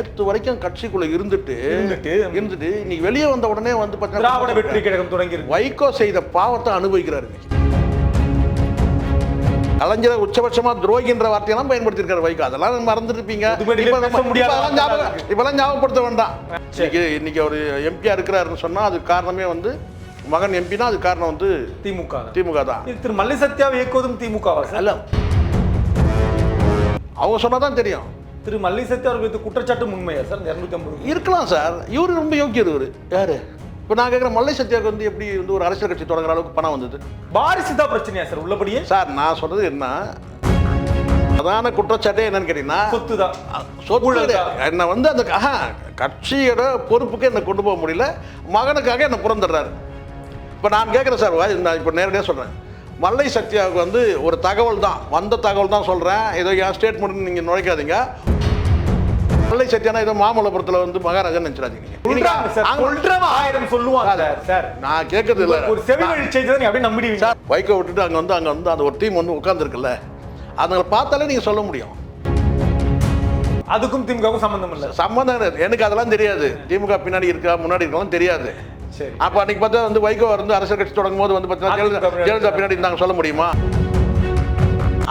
நேத்து வரைக்கும் கட்சிக்குள்ள இருந்துட்டு இருந்துட்டு இன்னைக்கு வெளியே வந்த உடனே வந்து திராவிட பார்த்தீங்கன்னா வெற்றி கழகம் தொடங்கி வைகோ செய்த பாவத்தை அனுபவிக்கிறார் கலைஞரை உச்சபட்சமா துரோகின்ற வார்த்தையெல்லாம் பயன்படுத்தியிருக்காரு வைகோ. அதெல்லாம் வார்த்தை இப்பெல்லாம் ஞாபகப்படுத்த வேண்டாம். இன்னைக்கு இன்னைக்கு அவர் எம்பியா இருக்கிறாருன்னு சொன்னா அதுக்கு காரணமே வந்து மகன் எம்பினா அதுக்கு காரணம் வந்து திமுக. திமுக தான். இது திரு மல்லி சத்யாவை இயக்குவதும் திமுகவா சார்? அல்ல. அவங்க சொன்னாதான் தெரியும். திரு மல்லி சத்யா அவர்கள் மீது குற்றச்சாட்டு உண்மையா சார்? இருநூத்தி ஐம்பது இருக்கலாம் சார். இவரு ரொம்ப யோக்கியர் இவரு. யாரு? இப்போ நான் கேட்குற மல்லை சத்யாவுக்கு வந்து எப்படி வந்து ஒரு அரசியல் கட்சி தொடங்குற அளவுக்கு பணம் வந்தது? வாரிசு தான் பிரச்சனையா சார் உள்ளபடியே? சார் நான் சொல்றது என்ன? பிரதான குற்றச்சாட்டே என்னன்னு கேட்டீங்கன்னா சொத்து தான் சொத்து. என்னை வந்து அந்த ஆஹா, கட்சியோட பொறுப்புக்கு என்னை கொண்டு போக முடியல. மகனுக்காக என்னை புறந்துடுறாரு இப்போ நான் கேட்குறேன் சார் நான் இப்போ நேரடியாக சொல்கிறேன் மல்லை சத்யாவுக்கு வந்து ஒரு தகவல் தான். வந்த தகவல் தான் சொல்கிறேன் ஏதோ என் ஸ்டேட்மெண்ட் நீங்கள் நுழைக்காதீங்க. மல்லை சத்யானா ஏதோ மாமல்லபுரத்தில் வந்து மகாராஜா நினச்சிடாதீங்க ஆயிரம் சொல்லுவான் சார் சார். நான் கேட்கறது இல்லை. ஒரு செவி வழி செய்தி நீ அப்படியே நம்பிடுவீங்க. சார் வைக்க விட்டுட்டு அங்கே வந்து அங்கே வந்து அந்த ஒரு டீம் வந்து உட்காந்துருக்குல்ல அதுங்களை பார்த்தாலே நீங்கள் சொல்ல முடியும். அதுக்கும் திமுகவுக்கும் சம்பந்தம் இல்ல. சம்மந்தம். எனக்கு அதெல்லாம் தெரியாது. திமுக பின்னாடி இருக்கா முன்னாடி இருக்கலாம் தெரியாது. அப்போ அன்னைக்கு பார்த்தா வந்து வைகோ வந்து அரசியல் கட்சி தொடங்கும் போது வந்து பார்த்தீங்கன்னா ஜெயலலிதா பின்னாடி இருந்தாங்க. சொல்ல முடியுமா?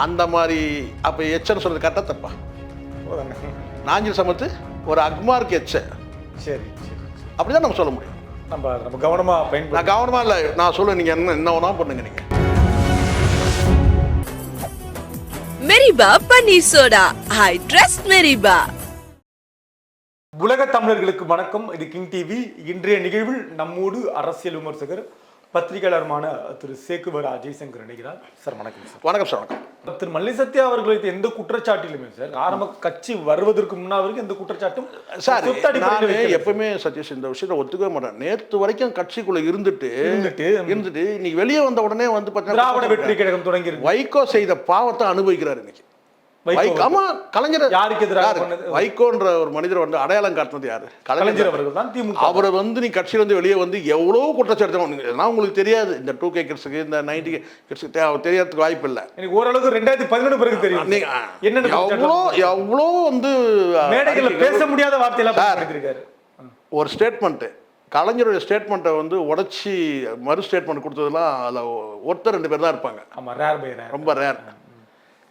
அந்த மாதிரி அப்போ எச்சன்னு சொல்றது கரெக்டாக தப்பா? நாஞ்சில் சமத்து ஒரு அக்மார்க் எச்ச சரி அப்படிதான் நம்ம சொல்ல முடியும். நம்ம நம்ம கவனமா பயன்படுத்த நான் கவனமா இல்லை. நான் சொல்லுவேன். நீங்கள் என்ன என்ன வேணா பண்ணுங்க நீங்கள் மெரிபா பன்னீர் சோடா. I trust மெரிபா. உலக தமிழர்களுக்கு வணக்கம். இது கிங் டிவி. இன்றைய நிகழ்வில் நம்மோடு அரசியல் விமர்சகர் பத்திரிகையாளருமான திரு சேக்குவர் அஜய் சங்கர் இணைகிறார். சார் வணக்கம் சார். வணக்கம் சார் வணக்கம். திரு மல்லி சத்யா அவர்களுக்கு எந்த குற்றச்சாட்டிலுமே சார் ஆரம்ப கட்சி வருவதற்கு முன்னால் வரைக்கும் எந்த குற்றச்சாட்டும் சார் நான். எப்பவுமே சதீஷ் இந்த விஷயத்தை ஒத்துக்கவே மாட்டேன். நேத்து வரைக்கும் கட்சிக்குள்ள இருந்துட்டு இருந்துட்டு இருந்துட்டு இன்னைக்கு வெளியே வந்த உடனே வந்து திராவிட பார்த்தீங்கன்னா வெற்றி கழகம் தொடங்கி வைகோ செய்த பாவத்தை அனுபவிக்கிறார் இன்னைக்கு. வைகோ ஆமா கலைஞர். யாருக்கு எதிராக? வைகோன்ற ஒரு மனிதர் வந்து அடையாளம் காட்டினது யாரு? கலைஞர். அவர்கள் தான் திமுக. அவரை வந்து நீ கட்சியில இருந்து வெளியே வந்து எவ்வளோ குற்றச்சாட்டு நான் உங்களுக்கு தெரியாது. இந்த டூ கே கிட்ஸுக்கு இந்த நைன்டி கிட்ஸுக்கு தெரியறதுக்கு வாய்ப்பு இல்லை. எனக்கு ஓரளவுக்கு ரெண்டாயிரத்தி பதினொன்று பிறகு தெரியும். என்னென்ன எவ்வளோ எவ்வளோ வந்து மேடைகள்ல பேச முடியாத. பயன்படுத்தியிருக்காரு ஒரு ஸ்டேட்மெண்ட்டு கலைஞருடைய ஸ்டேட்மெண்ட்டை வந்து உடைச்சி மறு ஸ்டேட்மெண்ட் கொடுத்ததெல்லாம் அதில் ஒருத்தர் ரெண்டு பேர் தான் இருப்பாங்க. ரேர் ரொம்ப ரேர்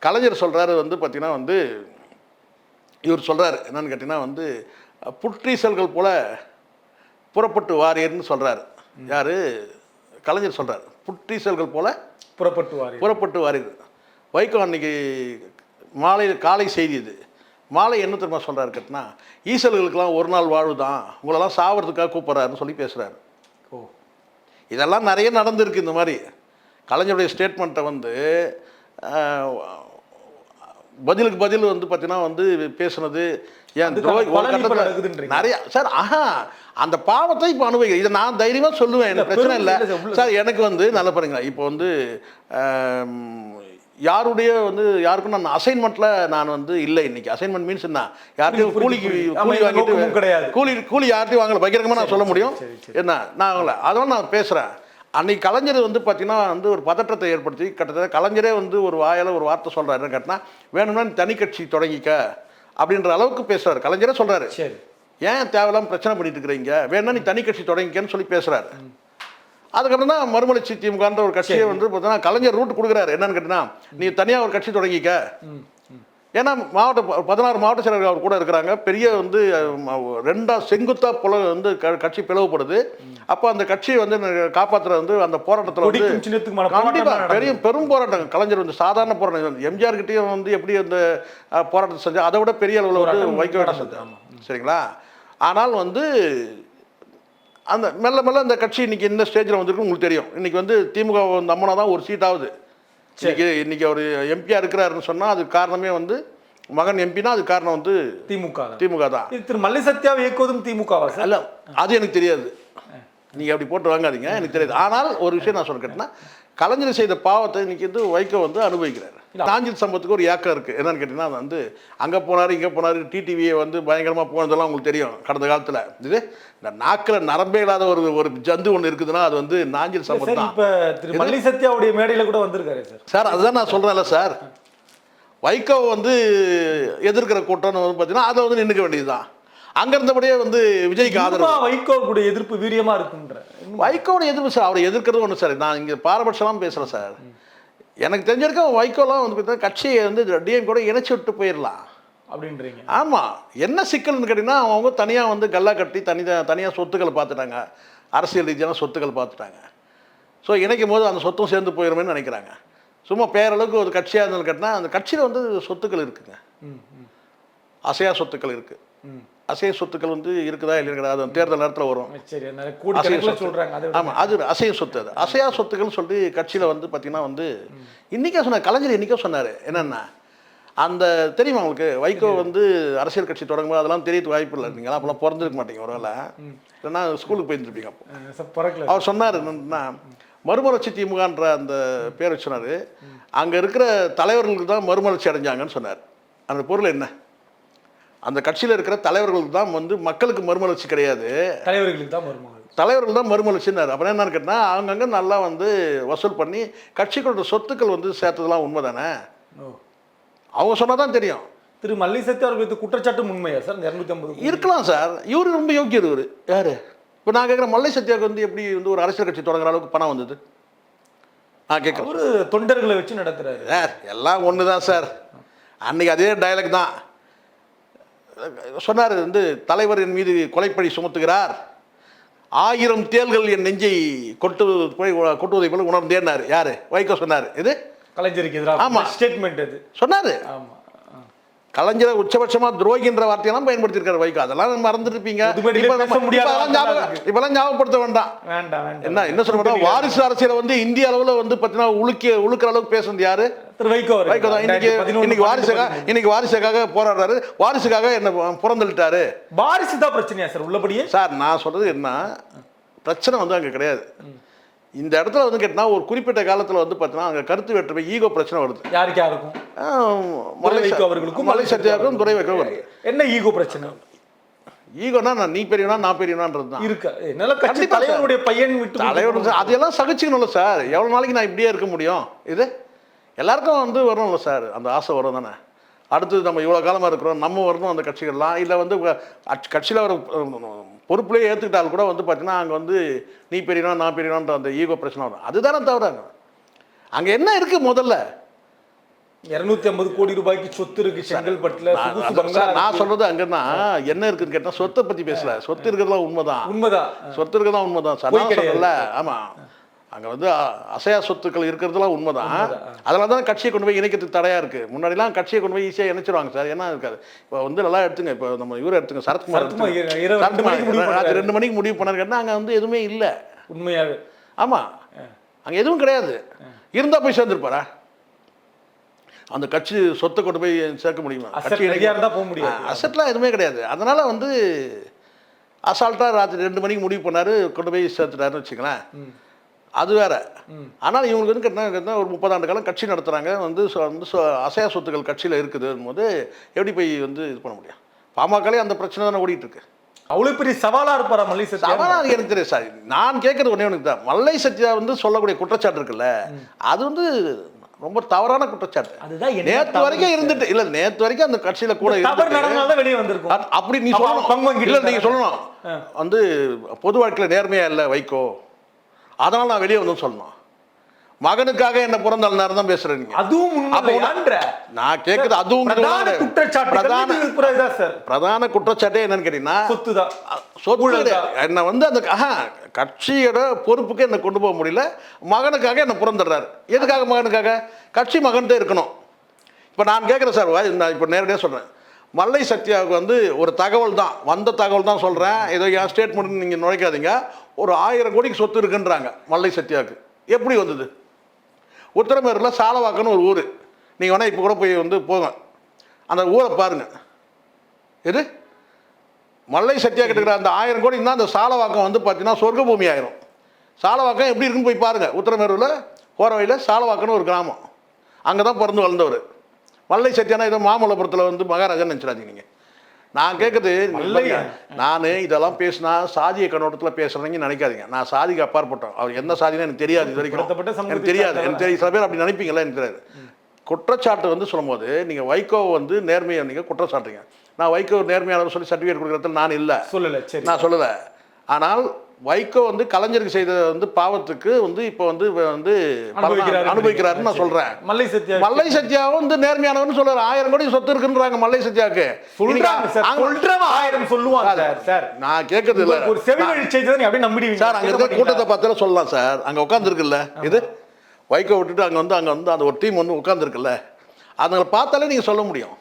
கலைஞர் சொல்கிறாரு வந்து பார்த்தீங்கன்னா வந்து இவர் சொல்கிறாரு என்னன்னு கேட்டிங்கன்னா வந்து புற்றீசல்கள் போல புறப்பட்டு வாரியர்னு சொல்கிறாரு யார்? கலைஞர் சொல்கிறார் புற்றீசல்கள் போல புறப்பட்டு வாரி புறப்பட்டு வாரியர். வைகோ அன்னைக்கு மாலையில் காலை செய்தி இது. மாலை என்ன தெரியுமா சொல்கிறாரு கேட்டினா ஈசல்களுக்கெல்லாம் ஒரு நாள் வாழ்வு தான் உங்களெல்லாம் சாவறதுக்காக கூப்பிட்றாருன்னு சொல்லி பேசுகிறாரு ஓ. இதெல்லாம் நிறைய நடந்திருக்கு இந்த மாதிரி. கலைஞருடைய ஸ்டேட்மெண்ட்டை வந்து பதிலுக்கு பதில் வந்து பார்த்தீங்கன்னா வந்து பேசுனது ஏன். நிறைய சார் ஆஹா அந்த பாவத்தை இப்போ அனுபவிக்கிறேன் இதை நான் தைரியமாக சொல்லுவேன் எனக்கு பிரச்சனை இல்லை. சார், எனக்கு வந்து நல்ல பாருங்க இப்போ வந்து யாருடைய வந்து யாருக்கும் நான் அசைன்மெண்ட்டில் நான் வந்து இல்லை இன்னைக்கு. அசைன்மெண்ட் மீன்ஸ் என்ன? யார்ட்டையும் புரியுது, கூலிக்கு கூலி வாங்கிட்டு கிடையாது. கூலி கூலி யார்ட்டையும் வாங்கல. பகிரங்கமாக நான் சொல்ல முடியும். என்ன? நான் அவங்கள அதெல்லாம் நான் பேசுகிறேன் அன்னைக்கு கலைஞர் வந்து பார்த்தீங்கன்னா வந்து ஒரு பதற்றத்தை ஏற்படுத்தி கிட்டத்தட்ட கலைஞரே வந்து ஒரு வாயால் ஒரு வார்த்தை சொல்கிறாரு என்ன கேட்டினா வேணும்னா நீ தனி கட்சி தொடங்கிக்க அப்படின்ற அளவுக்கு பேசுறாரு. கலைஞரே சொல்கிறாரு சரி. ஏன் தேவையில்லாம பிரச்சனை பண்ணிட்டு இருக்கிறீங்க? வேணா நீ தனி கட்சி தொடங்கிக்கன்னு சொல்லி பேசுறாரு. அதுக்கப்புறம் தான் மறுமலர்ச்சி திமுகன்ற ஒரு கட்சியை வந்து பார்த்தீங்கன்னா கலைஞர் ரூட் கொடுக்குறாரு. என்னன்னு கேட்டினா நீ தனியாக ஒரு கட்சி தொடங்கிக்க. ஏன்னா மாவட்ட பதினாறு மாவட்ட செயலர்கள் அவர் கூட இருக்கிறாங்க. பெரிய வந்து அஹ், ம- ரெண்டா செங்குத்தா புல வந்து க- கட்சி பிளவுபடுது. அப்போ அந்த கட்சியை வந்து காப்பாற்றுற வந்து அந்த போராட்டத்தில் வந்து பெரிய பெரும் போராட்டம் கலைஞர் வந்து சாதாரண போராட்டம். எம்ஜிஆர் கிட்டயும் வந்து எப்படி அந்த போராட்டத்தை செஞ்சா அதை விட பெரிய அளவில் வந்து வைக்க செஞ்சாங்க சரிங்களா? ஆனால் வந்து அந்த மெல்ல மெல்ல அந்த கட்சி இன்னைக்கு என்ன ஸ்டேஜில் வந்திருக்கு உங்களுக்கு தெரியும். இன்னைக்கு வந்து திமுக நம்பினா தான் ஒரு சீட் ஆகுது. இன்னைக்கு இன்னைக்கு அவர் எம்பியா இருக்கிறாருன்னு சொன்னா அதுக்கு காரணமே வந்து மகன் எம்பினா அதுக்கு காரணம் வந்து திமுக திமுக தான். இது திரு மல்லி சத்யாவை இயக்குவதும் திமுகவா சார்? அல்ல அது எனக்கு தெரியாது. நீங்க அப்படி போட்டு வாங்காதீங்க எனக்கு தெரியாது. ஆனால் ஒரு விஷயம் நான் சொல்ல கேட்டேன்னா கலைஞர் செய்த பாவத்தை இன்னைக்கு வந்து வைகோ வந்து அனுபவிக்கிறார். நாஞ்சில் சம்பத்துக்கு ஒரு ஏக்கம் இருக்கு. என்னன்னு கேட்டீங்கன்னா அது வந்து அங்க போனாரு இங்க போனாரு டிடிவியை வந்து பயங்கரமா போனதெல்லாம் உங்களுக்கு தெரியும் கடந்த காலத்துல. இது இந்த நாக்கில் நரம்பே இல்லாத ஒரு ஒரு ஜந்து ஒன்று இருக்குதுன்னா அது வந்து நாஞ்சில் சம்பத் தான் இப்ப மல்லி சத்யாவுடைய மேடையில கூட வந்திருக்காரு சார். சார் அதுதான் நான் சொல்கிறேன்ல சார். வைகோ வந்து எதிர்க்கிற கூட்டம்னு வந்து பார்த்தீங்கன்னா அதை வந்து நின்றுக்க வேண்டியதுதான். அங்க இருந்தபடியே வந்து விஜய்க்கு ஆதரவு. வைகோவுடைய எதிர்ப்பு வீரியமா இருக்குன்ற இன்னும் வைகோவோட எதிர்ப்பு சார் அவரை எதிர்க்கிறது ஒன்று சார் நான் இங்கே பாரபட்சம்லாம் பேசுகிறேன் சார். எனக்கு தெரிஞ்சிருக்க வைகோலாம் வந்து பார்த்தீங்கன்னா கட்சியை வந்து டிஎம் கூட இணைச்சி விட்டு போயிடலாம் அப்படின்றீங்க. ஆமாம் என்ன சிக்கல்னு கேட்டிங்கன்னா அவங்க தனியாக வந்து கல்லா கட்டி தனி தனியாக சொத்துக்களை பார்த்துட்டாங்க. அரசியல் ரீதியான சொத்துக்கள் பார்த்துட்டாங்க. ஸோ இணைக்கும் போது அந்த சொத்தும் சேர்ந்து போயிடுமேன்னு நினைக்கிறாங்க. சும்மா பேரளவுக்கு ஒரு கட்சியாக இருந்தாலும் கேட்டினா அந்த கட்சியில் வந்து சொத்துக்கள் இருக்குங்க. அசையா சொத்துக்கள் இருக்குது. அசைய சொத்துக்கள் வந்து இருக்குதா இல்லையா அது தேர்தல் நேரத்தில் வரும். அசைய சொத்து. சொல்றாங்க. அது அசைய சொத்து அது. அசையா சொத்துக்கள் சொல்லி கட்சியில் வந்து பார்த்தீங்கன்னா வந்து இன்னைக்கே சொன்னார். கலைஞர் இன்னைக்கே சொன்னார். என்னென்னா அந்த தெரியுமா உங்களுக்கு? வைகோ வந்து அரசியல் கட்சி தொடங்கும்போது அதெல்லாம் தெரியறது வாய்ப்பு இல்லை. நீங்களாம் அப்போலாம் பிறந்திருக்க மாட்டீங்க ஒருவேளை. இல்லைன்னா ஸ்கூலுக்கு போயிருந்துருப்பீங்க அப்போ. அவர் சொன்னார் என்னன்னா மறுமலர்ச்சி திமுகன்ற அந்த பேர் சொன்னார் அங்கே இருக்கிற தலைவர்களுக்கு தான் மறுமலர்ச்சி அடைஞ்சாங்கன்னு சொன்னார். அந்த பொருள் என்ன? அந்த கட்சியில் இருக்கிற தலைவர்களுக்கு தான் வந்து மக்களுக்கு மறுமலர்ச்சி கிடையாது. தலைவர்களுக்கு தான் மருமகள் தலைவர்கள் தான் மறுமலர்ச்சினார் அப்புறம் என்னன்னு கேட்டால் அவங்கங்க நல்லா வந்து வசூல் பண்ணி கட்சிகளோட சொத்துக்கள் வந்து சேர்த்ததெல்லாம் உண்மை தானே அவங்க சொன்னால் தான் தெரியும். திரு மல்லி சத்யா அவர்கள் மீது குற்றச்சாட்டு உண்மையா சார்? இரநூத்தி ஐம்பது இருக்கலாம் சார். இவர் ரொம்ப யோக்கியர் இவர். யார்? இப்போ நான் கேட்குற மல்லை சத்யாவுக்கு வந்து எப்படி வந்து ஒரு அரசியல் கட்சி தொடங்குற அளவுக்கு பணம் வந்தது? நான் கேட்குறேன் அவரு தொண்டர்களை வச்சு நடத்துறாரு. சார் எல்லாம் ஒன்று தான் சார். அன்னைக்கு அதே டயலாக் தான். சொன்னார் வந்து தலைவர் என் மீது கொலைப்பழி சுமத்துகிறார். ஆயிரம் தேள்கள் என் நெஞ்சை கொட்டு கொட்டுவதை போல உணர்ந்தேன்னாரு யாரு? வைகோ சொன்னார். இது கலைஞருக்கு எதிராக ஆமா. ஸ்டேட்மெண்ட் அது. சொன்னார். ஆமா. ஆ. கலைஞரை உச்சபட்சமாக துரோகின்ற வார்த்தையெல்லாம் பயன்படுத்தியிருக்காரு வைகோ. அதெல்லாம் மறந்துருப்பீங்க இப்பெல்லாம் ஞாபகப்படுத்த வேண்டாம். என்ன என்ன சொல்ல வாரிசு அரசியலை வந்து இந்திய அளவில் வந்து பார்த்தீங்கன்னா உழுக்கிய உழுக்கிற அளவுக்கு பேசுனது யாரு? வைகோ. வைகோ தான். இன்னைக்கு 2011 இன்னைக்கு வாரிசுக்காக. இன்னைக்கு வாரிசுக்காக போராடுறாரு. வாரிசுக்காக என்ன புறந்தள்ளிட்டாரு. வாரிசு தான் பிரச்சனையா சார்? உள்ளபடியே? சார் நான் சொல்றது என்ன? பிரச்சனை வந்து அங்கே கிடையாது. இந்த இடத்துல வந்து கேட்டினா ஒரு குறிப்பிட்ட காலத்தில் வந்து பார்த்தீங்கன்னா அங்கே கருத்து வேற்றுமை ஈகோ பிரச்சனை வருது. யாருக்கு யாருக்கும்? மலை அவர்களுக்கும் மலை சத்யாவுக்கும் துறை வைக்கும் வருது. என்ன ஈகோ பிரச்சனை? ஈகோனா நான் நீ பெரியவனா நான் பெரியவனான்றது தான். இருக்கா? என்னால கட்சி. தலைவருடைய பையன் விட்டு தலைவர் அதையெல்லாம் சகிச்சுக்கணும்ல சார். எவ்வளோ நாளைக்கு நான் இப்படியே இருக்க முடியும்? இது? எல்லாருக்கும் வந்து வரணும்ல சார். அந்த ஆசை வரும் தானே. அடுத்து நம்ம இவ்வளோ காலமாக இருக்கிறோம் நம்ம வரணும் அந்த கட்சிகள்லாம். இல்லை வந்து கட்சியில் வர பொறுப்புலேயே ஏற்றுக்கிட்டால் கூட வந்து பார்த்தீங்கன்னா அங்கே வந்து நீ பெரியனா நான் பெரியனான்ற அந்த ஈகோ பிரச்சனை வரும். அதுதானே தவிர அங்கே என்ன இருக்குது முதல்ல? இருநூத்தி ஐம்பது கோடி ரூபாய்க்கு சொத்து இருக்கு செங்கல்பட்டுல. நான். சொல்றது அங்கன்னா என்ன இருக்குன்னு கேட்டால் சொத்தை பற்றி பேசல. சொத்து இருக்கிறதுலாம் உண்மைதான். உண்மைதான். சொத்து இருக்கிறதா உண்மைதான். சார் ஆமா. அங்க வந்து அசையா சொத்துக்கள் இருக்கிறதுலாம் உண்மைதான். அதனால தான் கட்சியை கொண்டு போய் இணைக்கிறதுக்கு தடையா இருக்கு. முன்னாடிலாம் கட்சியை கொண்டு போய் ஈஸியாக இணைச்சிருவாங்க சார். என்ன இருக்காது. இப்போ வந்து நல்லா எடுத்துங்க. இப்போ நம்ம இவரை எடுத்துங்க. சரத்குமார் ரெண்டு மணிக்கு முடிவு ராத்திரி பண்ணாரு. ரெண்டு மணிக்கு முடிவு பண்ணாரு கேட்டால் அங்கே வந்து எதுவுமே இல்லை. உண்மையாவே. ஆமா. அங்க எதுவும் கிடையாது. இருந்தா போய் சேர்ந்துருப்பாரா? அந்த கட்சி சொத்தை கொண்டு போய் சேர்க்க முடியுமா? கட்சி நிறையா இருந்தா போக முடியாது. அசட்லாம் எதுவுமே கிடையாது. அதனால வந்து அசால்ட்டாக ராத்திரி ரெண்டு மணிக்கு முடிவு பண்ணாரு. கொண்டு போய் சேர்த்துட்டாருன்னு வச்சுங்களேன் அது வேற. ஆனால் இவங்களுக்கு வந்து கேட்டா- கேட்டா ஒரு முப்பதாண்டு காலம் கட்சி நடத்துகிறாங்க வந்து வந்து அசையா சொத்துக்கள் கட்சியில் இருக்குது போது எப்படி போய் வந்து இது பண்ண முடியும்? பாமகலே அந்த பிரச்சனை தானே ஓடிட்டு இருக்கு அவ்வளவு பெரிய சவாலா இருப்பாரா மல்லி சத்யா? அது எனக்கு தெரியும் சார். நான் கேட்கறது ஒன்றே ஒன்று தான். மல்லை சத்யா வந்து சொல்லக்கூடிய குற்றச்சாட்டு இருக்குல்ல அது வந்து ரொம்ப தவறான குற்றச்சாட்டு. அதுதான் தவறு வரைக்கும் இருந்துட்டு இல்ல நேத்து வரைக்கும் அந்த கட்சியில கூட தவறு வெளியே வந்திருக்கும். அப்படி நீ சொல்லணும். இல்ல நீங்க. சொல்லணும். வந்து பொது வாழ்க்கையில நேர்மையா இல்ல வைகோ அதனால நான் வெளியே வந்து சொல்லணும். மகனுக்காக என்ன நேரம் தான் பேசுறேன் அதுவும் நான் கேட்குறது அதுவும் பிரதான குற்றச்சாட்டு. பிரதான குற்றச்சாட்டே என்னன்னு கேட்டீங்கன்னா. என்னை வந்து அந்த கட்சியோட பொறுப்புக்கு என்னை கொண்டு போக முடியல. மகனுக்காக என்னை புறந்துடுறாரு. எதுக்காக மகனுக்காக? கட்சி மகன்கிட்ட இருக்கணும். இப்போ நான் கேட்குறேன் சார் இப்போ நேரடியாக சொல்கிறேன் மல்லை சத்யாவுக்கு வந்து ஒரு தகவல் தான் வந்த தகவல் தான் சொல்கிறேன் ஏதோ என் ஸ்டேட்மெண்ட் நீங்கள் நுழைக்காதீங்க. ஒரு ஆயிரம் கோடிக்கு சொத்து இருக்குன்றாங்க மல்லை சத்யாவுக்கு எப்படி வந்தது? உத்தரமேரூரில் சாலவாக்கன்னு ஒரு ஊர். நீங்கள் வேணால் இப்போ கூட போய் வந்து போங்க. அந்த ஊரை பாருங்கள் எது? மல்லை சத்யா கிட்ட அந்த ஆயிரம் கோடி தான் அந்த சாலவாக்கம் வந்து பார்த்தீங்கன்னா சொர்க்க பூமி ஆயிரும். சாலவாக்கம் எப்படி இருக்குன்னு போய் பாருங்கள் உத்தரமேரூரில் கோரவையில் சாலவாக்கம்னு ஒரு கிராமம். அங்கே தான் பிறந்து வளர்ந்தவர். மல்லை சத்யானா ஏதோ மாமல்லபுரத்தில் வந்து மகாராஜான்னு நினச்சிடாதீங்க நீங்கள் நான் கேட்குறது மல்லையா? நான் இதெல்லாம் பேசினா சாதிய கண்ணோட்டத்தில் பேசுகிறேங்க நினைக்காதீங்க. நான் சாதிக்கு அப்பாற்பட்டோம் அவர் எந்த சாதின்னு எனக்கு தெரியாது இது வரைக்கும். எனக்கு தெரியாது. எனக்கு தெரியும். சில பேர் அப்படி நினைப்பீங்களா எனக்கு தெரியாது. குற்றச்சாட்டு வந்து சொல்லும்போது நீங்கள் வைகோ வந்து நேர்மையை நீங்கள் குற்றம் சாட்டுறீங்க நான் வைகோ நேர்மையாளர் சொல்லி சர்டிஃபிகேட் கொடுக்குறதுல நான் இல்லை. சொல்லல நான் சொல்லலை. ஆனால் வைகோ வந்து கலைஞருக்கு செய்த வந்து பாவத்துக்கு வந்து இப்போ வந்து வந்து அனுபவிக்கிறாரு அனுபவிக்கிறாருன்னு நான் சொல்றேன். மல்லை சத்யா. மல்லை சத்யாவும் வந்து நேர்மையானவன் சொல்றாரு. ஆயிரம் கோடி சொத்து இருக்குன்றாங்க மல்லை சத்யாவுக்கு. ஆயிரம் சொல்லுவான் சார் சார் நான் கேட்கறது இல்ல. ஒரு செவி வழி செய்ததை அப்படியே நம்பிடுவீங்க. சார் அங்க இருக்க கூட்டத்தை பார்த்தாலும் சொல்லலாம் சார். அங்க உட்காந்துருக்குல்ல இது? வைகோ விட்டுட்டு அங்க வந்து அங்க வந்து அந்த ஒரு டீம் வந்து உட்காந்துருக்குல்ல அதுங்களை பார்த்தாலே நீங்க சொல்ல முடியும்.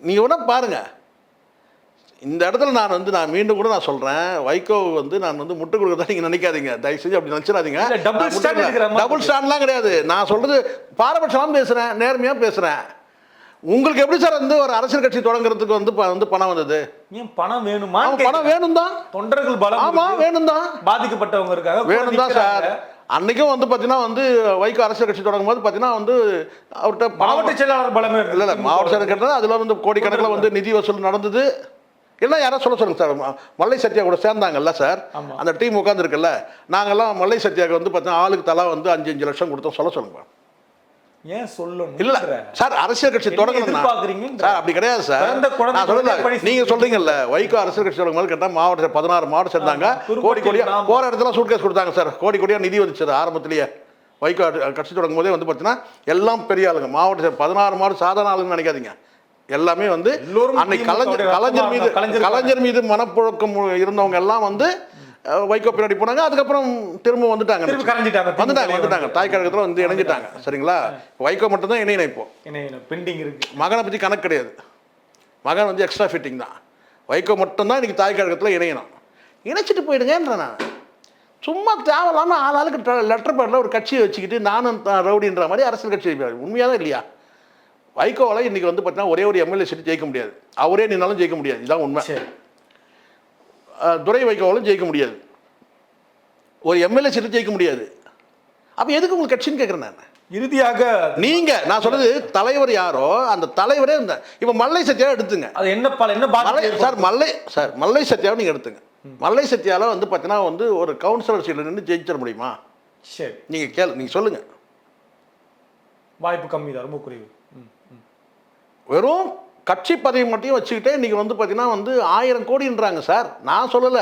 நீங்க வேணா பாருங்க. இந்த இடத்துல நான் வந்து நான் மீண்டும் கூட நான் சொல்றேன். வைகோ வந்து நான் வந்து முட்டு கொடுக்கறதா நீங்க நினைக்காதீங்க. தயவு செஞ்சு அப்படி நினைச்சிடாதீங்க. எடுக்கிற மாதிரி டபுள் ஸ்டாண்ட்லாம் கிடையாது. நான் சொல்றது பாரபட்சமா பேசுறேன் நேர்மையா பேசுறேன். உங்களுக்கு எப்படி சார் வந்து ஒரு அரசியல் கட்சி தொடங்குறதுக்கு வந்து வந்து பணம் வந்தது? ஏன் பணம் வேணுமா பணம் வேணும் தான் தொண்டர்கள் பலம் ஆமா. வேணும் தான் பாதிக்கப்பட்டவங்க இருக்காங்க வேணும் தான் சார். அன்னைக்கும் வந்து பார்த்தீங்கன்னா வந்து வைகோ அரசியல் கட்சி தொடங்கும் போது பார்த்தீங்கன்னா வந்து அவர்கிட்ட மாவட்ட செயலாளர் பலமே. இல்லை இல்லை மாவட்ட செயலர் கேட்டது அதில் வந்து கோடிக்கணக்கில் வந்து நிதி வசூல் நடந்தது. இல்லை யாரோ சொல்ல சொல்லுங்க சார். மல்லை சத்யா கூட சேர்ந்தாங்கல்ல சார். அந்த டீம் உட்காந்துருக்குல்ல நாங்கெல்லாம் மல்லை சத்யாவுக்கு வந்து பார்த்தீங்கன்னா ஆளுக்கு தலா வந்து அஞ்சு அஞ்சு லட்சம் கொடுத்தோம் சொல்ல சொல்லுங்க. ஏன் சொல்லணும்? இல்ல சார் அரசியல் கட்சி தொடங்கணும்? சார் அப்படி கிடையாது சார். நான் சொல்லல நீங்க சொல்றீங்கல்ல வைகோ அரசியல் கட்சி தொடங்கும் போது கேட்டா மாவட்ட பதினாறு மாவட்டம் சேர்ந்தாங்க. கோடி கோடியா. போற இடத்துல சூட்கேஸ் கொடுத்தாங்க சார். கோடி கோடியா நிதி வந்துச்சு ஆரம்பத்திலேயே. வைகோ கட்சி தொடங்கும் போதே வந்து பார்த்தீங்கன்னா எல்லாம் பெரிய ஆளுங்க. மாவட்ட செயலர் பதினாறு மாவட்டம் சாதாரண ஆளுங்க நினைக்காதீங்க. எல்லாமே வந்து அன்னைக்கு கலைஞர் கலைஞர் மீது கலைஞர் மீது மனப்புழக்கம் இருந்தவங்க எல்லாம் வந்து வைகோ பின்னாடி போனாங்க. அதுக்கப்புறம் திரும்ப வந்துட்டாங்க. வந்துட்டாங்க வந்துட்டாங்க. தாய் கழகத்தில் வந்து இணைஞ்சிட்டாங்க. சரிங்களா? வைகோ மட்டும் தான் இணையின இப்போ. என்ன பெண்டிங் இருக்கு. மகனை பற்றி கணக்கு கிடையாது. மகன் வந்து எக்ஸ்ட்ரா ஃபிட்டிங் தான். வைகோ மட்டும்தான் இன்னைக்கு தாய் கழகத்தில் இணையணும். இணைச்சிட்டு போயிடுங்கன்ற நான். சும்மா தேவையில்லாமல் ஆள் ஆளுக்கு லெட்டர் பேரில் ஒரு கட்சியை வச்சுக்கிட்டு நானும் ரவுடின்ற மாதிரி அரசியல் கட்சி உண்மையாக தான் இல்லையா? வைகோவால் இன்னைக்கு வந்து பார்த்தீங்கன்னா ஒரே ஒரு எம்எல்ஏ சீட்டு ஜெயிக்க முடியாது. அவரே நின்னாலும் ஜெயிக்க முடியாது. இதுதான் உண்மை. துரை வைகோவாலும் ஜெயிக்க முடியாது. ஒரு எம்எல்ஏ சீட்டு ஜெயிக்க முடியாது. அப்போ எதுக்கு உங்களுக்கு கட்சின்னு கேட்குறேன் நான்? இறுதியாக நீங்க நான் சொல்றது தலைவர் யாரோ அந்த தலைவரே இந்த இப்ப மல்லை சத்யா எடுத்துங்க. அது என்ன பல என்ன சார் மல்லை சார் மல்லை சத்யாவை நீங்க எடுத்துங்க. மல்லை சத்யால வந்து பார்த்தீங்கன்னா வந்து ஒரு கவுன்சிலர் சீட்ல நின்று ஜெயிச்சிட முடியுமா? சரி. நீங்க கேளு நீங்க சொல்லுங்க. வாய்ப்பு கம்மி தான் ரொம்ப குறைவு. வெறும் கட்சி பதவி மட்டும் வச்சுக்கிட்டே இன்னைக்கு வந்து பார்த்தீங்கன்னா வந்து ஆயிரம் கோடின்றாங்க சார். நான் சொல்லல.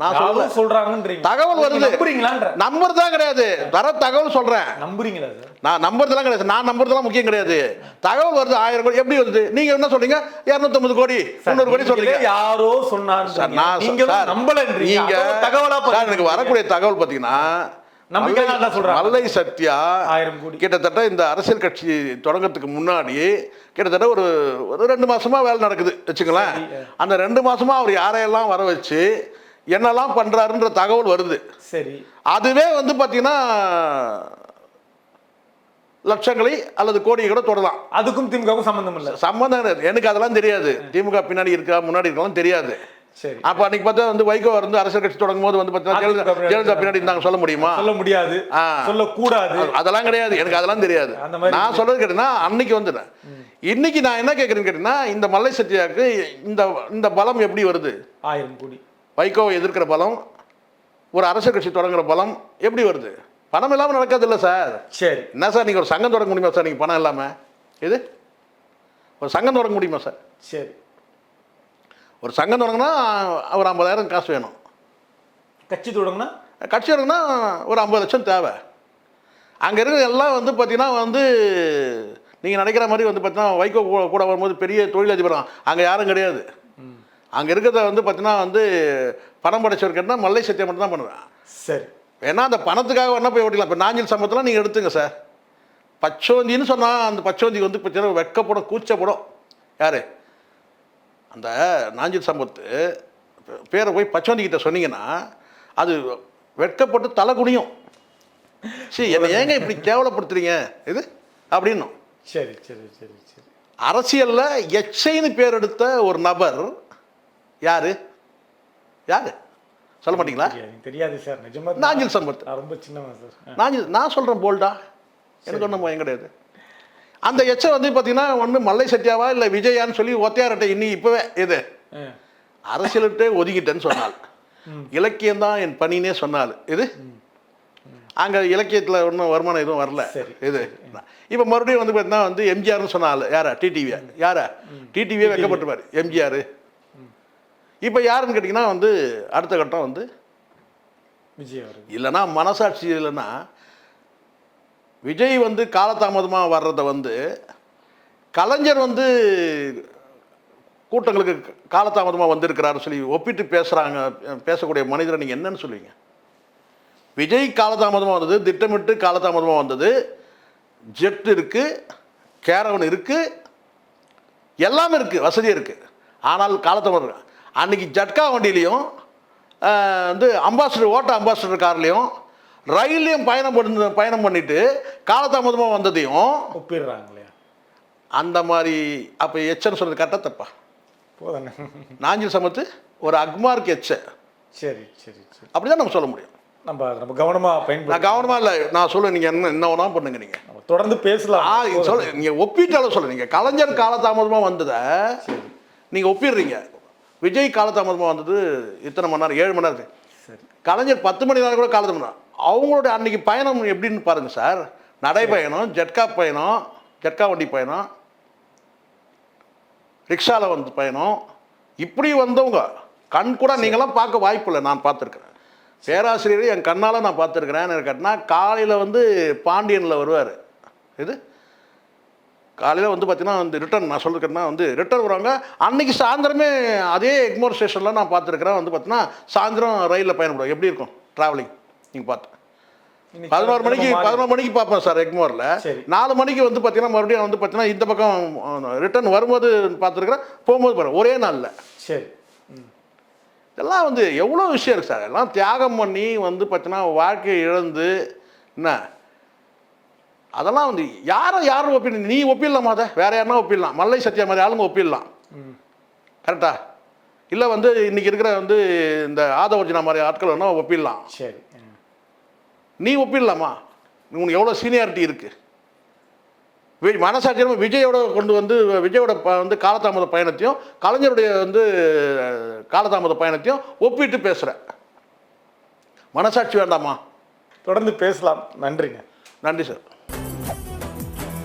நான் யாரும் சொல்றாங்கன்றீங்க. தகவல் வருது. நம்புறீங்களான்ற. நம்பர் தான் கிடையாது. தர தகவல் சொல்றேன். நம்புறீங்களா நான் நம்புறதுலாம் கிடையாது. நான் நம்புறதுலாம் முக்கியம் கிடையாது. தகவல் வருது ஆயிரம் கோடி. எப்படி வருது? நீங்க என்ன சொல்றீங்க? இரநூத்தொம்பது கோடி. முந்நூறு கோடி சொல்றீங்க. யாரோ சொன்னார் சார் நான் நம்பலன்றீங்க. நீங்க தகவலா எனக்கு வரக்கூடிய தகவல் பார்த்தீங்கன்னா நம்பிக்கை மல்லை- சத்யா ஆயிரம் கோடி. கிட்டத்தட்ட இந்த அரசியல் கட்சி தொடங்கறதுக்கு முன்னாடி கிட்டத்தட்ட ஒரு ஒரு ரெண்டு மாசமா வேலை நடக்குது சரி. அந்த ரெண்டு மாசமா அவர் யாரையெல்லாம் வர வச்சு என்னெல்லாம் பண்றாருன்ற தகவல் வருது. சரி. அதுவே வந்து பார்த்தீங்கன்னா லட்சங்களை அல்லது கோடியை கூட தொடலாம். அதுக்கும் திமுகவும் சம்பந்தம் இல்ல. சம்மந்தம் எனக்கு அதெல்லாம் தெரியாது. திமுக பின்னாடி இருக்கா முன்னாடி இருக்கலாம் தெரியாது. சரி. அப்ப அன்னைக்கு பார்த்தா வந்து வைகோ வந்து அரசியல் கட்சி தொடங்கும் போது வந்து பார்த்தீங்கன்னா ஜெயலலிதா பின்னாடி இருந்தாங்க சொல்ல முடியுமா? சொல்ல முடியாது. சொல்லக்கூடாது. அதெல்லாம் கிடையாது. எனக்கு அதெல்லாம் தெரியாது. நான் சொல்றது கேட்டீங்கன்னா அன்னைக்கு வந்துட்டேன். இன்னைக்கு நான் என்ன கேட்குறேன்னு கேட்டீங்கன்னா இந்த மல்லை சத்யாவுக்கு இந்த இந்த பலம் எப்படி வருது? ஆயிரம் கோடி. வைகோவை எதிர்க்கிற பலம் ஒரு அரசியல் கட்சி தொடங்குற பலம் எப்படி வருது? பணம் இல்லாமல் நடக்காது இல்லை சார். சரி. என்ன சார் நீங்கள் ஒரு சங்கம் தொடங்க முடியுமா சார்? நீங்கள் பணம் இல்லாமல் இது ஒரு சங்கம் தொடங்க முடியுமா சார்? சரி. ஒரு சங்கம் தொடங்கினா ஒரு ஐம்பதாயிரம் காசு வேணும். கட்சி தொடங்கினா? கட்சி தொடங்கினா ஒரு ஐம்பது லட்சம் தேவை. அங்கே இருக்கிற எல்லாம் வந்து பார்த்தீங்கன்னா வந்து நீங்கள் நினைக்கிற மாதிரி வந்து பார்த்தீங்கன்னா வைகோ கூட- வரும்போது பெரிய தொழிலதிபர் அங்கே யாரும் கிடையாது. அங்கே இருக்கிறத வந்து பார்த்தீங்கன்னா வந்து பணம் படைச்சவர் கேட்டால் மல்லை சத்தியம் மட்டும் தான் பண்ணுவேன். சரி. வேணா அந்த பணத்துக்காக வேணா போய் ஓட்டிக்கலாம். இப்போ நாஞ்சில் சம்பளத்தெலாம் நீங்கள் எடுத்துங்க சார். பச்சோந்தின்னு சொன்னால் அந்த பச்சோந்தி வந்து பார்த்தீங்கன்னா வெக்கப்படும் கூச்சப்படும். யார்? அந்த நாஞ்சில் சம்பத்து பேரை போய் பச்சோந்தி கிட்ட சொன்னீங்கன்னா அது வெட்கப்பட்டு தலை குனியும். சரி என்னை ஏங்க இப்படி கேவலப்படுத்துறீங்க? இது? அப்படின்னும் சரி சரி சரி சரி. அரசியல்ல எச்சைன்னு பேர் எடுத்த ஒரு நபர் யாரு? யாரு? சொல்ல மாட்டீங்களா? தெரியாது, சார். நிஜமா நாஞ்சில் சம்பத் ரொம்ப சின்னவன் சார். இது- நான் சொல்கிறேன் போல்டா எனக்கு ஒன்றும் பயம் கிடையாது. அந்த எச்சை வந்து பார்த்தீங்கன்னா ஒன்று மல்லை சத்யாவா இல்லை விஜயான்னு சொல்லி ஒத்தையாரட்டை இன்னி இப்போவே இது ஆ. அரசியலிட்டே ஒதுக்கிட்டேன்னு சொன்னால் இலக்கியம்தான் என் பணினே சொன்னால் இது அங்கே இலக்கியத்தில் ஒன்றும் வருமானம் எதுவும் வரல. இது இப்போ மறுபடியும் வந்து பார்த்தீங்கன்னா வந்து எம்ஜிஆர்னு சொன்ன ஆள் யாரா? டிடிவியா யாரா டிடிவியே வைக்கப்பட்டிருப்பார். எம்ஜிஆர். இப்போ யாருன்னு கேட்டிங்கன்னா வந்து அடுத்த கட்டம் வந்து விஜய் இல்லைன்னா மனசாட்சி இல்லைன்னா விஜய் வந்து காலதாமதமாக வர்றதை வந்து கலைஞர் வந்து கூட்டங்களுக்கு காலதாமதமாக வந்திருக்கிறாரு சொல்லி ஒப்பிட்டு பேசுகிறாங்க பேசக்கூடிய மனிதரை நீங்கள் என்னன்னு சொல்லுவீங்க விஜய் காலதாமதமாக வந்தது திட்டமிட்டு காலதாமதமாக வந்தது ஜெட் இருக்குது கேரவன் இருக்குது எல்லாமே இருக்குது வசதி இருக்குது ஆனால் காலத்தாமதம் இருக்கு. அன்னைக்கு ஜட்கா வண்டியிலையும் வந்து அம்பாசிடர் ஓட்ட அம்பாசிடர் கார்லேயும் ரயில்லையும் பயணம் பண்ணி பயணம் பண்ணிட்டு காலதாமதமாக வந்ததையும் ஒப்பிடுறாங்க இல்லையா அந்த மாதிரி அப்போ எச்சன்னு சொன்னது கரெக்டாக தப்பா? போதானே. நாஞ்சில் சமத்து ஒரு அக்மார்க் எச்ச. சரி சரி சரி. அப்படி தான் நம்ம சொல்ல முடியும். நம்ம நம்ம கவனமா நான் பயன்படுத்த கவனமாக இல்லை நான் சொல்ல நீங்கள் என்ன என்ன வேணா பண்ணுங்க நீங்கள் தொடர்ந்து பேசலாம். ஆ சொல்ல நீங்கள் ஒப்பீட்டால சொல்ல நீங்கள் கலைஞர் காலதாமதமாக வந்ததை நீங்கள் ஒப்பிடுறீங்க. விஜய் காலதாமதமாக வந்தது இத்தனை மணி நேரம்? ஏழு மணி நேரம். சரி. கலைஞர் பத்து மணி நேரம் கூட காலதாமதம் அவங்களோட அன்னைக்கு பயணம் எப்படின்னு பாருங்க சார். நடைப்பயணம் ஜட்கா பயணம் ஜட்கா வண்டி பயணம் ரிக்ஷாவில் வந்து பயணம். இப்படி வந்தவங்க கண் கூட நீங்களாம் பார்க்க வாய்ப்பு இல்லை நான் பார்த்துருக்குறேன். பேராசிரியர் என் கண்ணால் நான் பார்த்துருக்குறேன். கேட்டினா காலையில் வந்து பாண்டியனில் வருவார். இது? காலையில் வந்து பார்த்தீங்கன்னா வந்து ரிட்டர்ன் நான் சொல்லிருக்கேன்னா வந்து ரிட்டர்ன் வருவாங்க. அன்னைக்கு சாயந்தரமே அதே எக்மோர் ஸ்டேஷனில் நான் பார்த்துருக்குறேன். வந்து பார்த்தீங்கன்னா சாயந்தரம் ரயிலில் பயணப்படுவோம் எப்படி இருக்கும்? ட்ராவலிங் நீங்கள் பார்த்து. பதினோரு மணிக்கு பதினோரு மணிக்கு பார்ப்பேன் சார் எக்மோரில். நாலு மணிக்கு வந்து பார்த்தீங்கன்னா மறுபடியும் வந்து பார்த்தீங்கன்னா இந்த பக்கம் ரிட்டர்ன் வரும்போது பார்த்துருக்குறேன். போகும்போது பாருங்க ஒரே நாளில். சரி. இதெல்லாம் வந்து எவ்வளோ விஷயம் இருக்குது சார். எல்லாம் தியாகம் பண்ணி வந்து பார்த்தீங்கன்னா வாழ்க்கையை இழந்து என்ன? அதெல்லாம் வந்து யாரை யாரும் ஒப்பிட நீ ஒப்பிடலாமா அதை வேற யாருன்னா ஒப்பிடலாம். மல்லை சத்யா மாதிரி ஆளுங்க ஒப்பிடலாம். கரெக்டா இல்லை வந்து இன்னைக்கு இருக்கிற வந்து இந்த ஆதவர்ஜினா மாதிரி ஆட்கள் வேணா ஒப்பிடலாம். சரி. நீ ஒப்பிடலாமா? உனக்கு எவ்வளோ சீனியாரிட்டி இருக்கு? வி- மனசாட்சியமாக விஜயோட கொண்டு வந்து விஜயோட ப- வந்து காலதாமத பயணத்தையும் கலைஞருடைய வந்து காலதாமத பயணத்தையும் ஒப்பிட்டு பேசுகிற மனசாட்சி வேண்டாமா? தொடர்ந்து பேசலாம். நன்றிங்க. நன்றி sir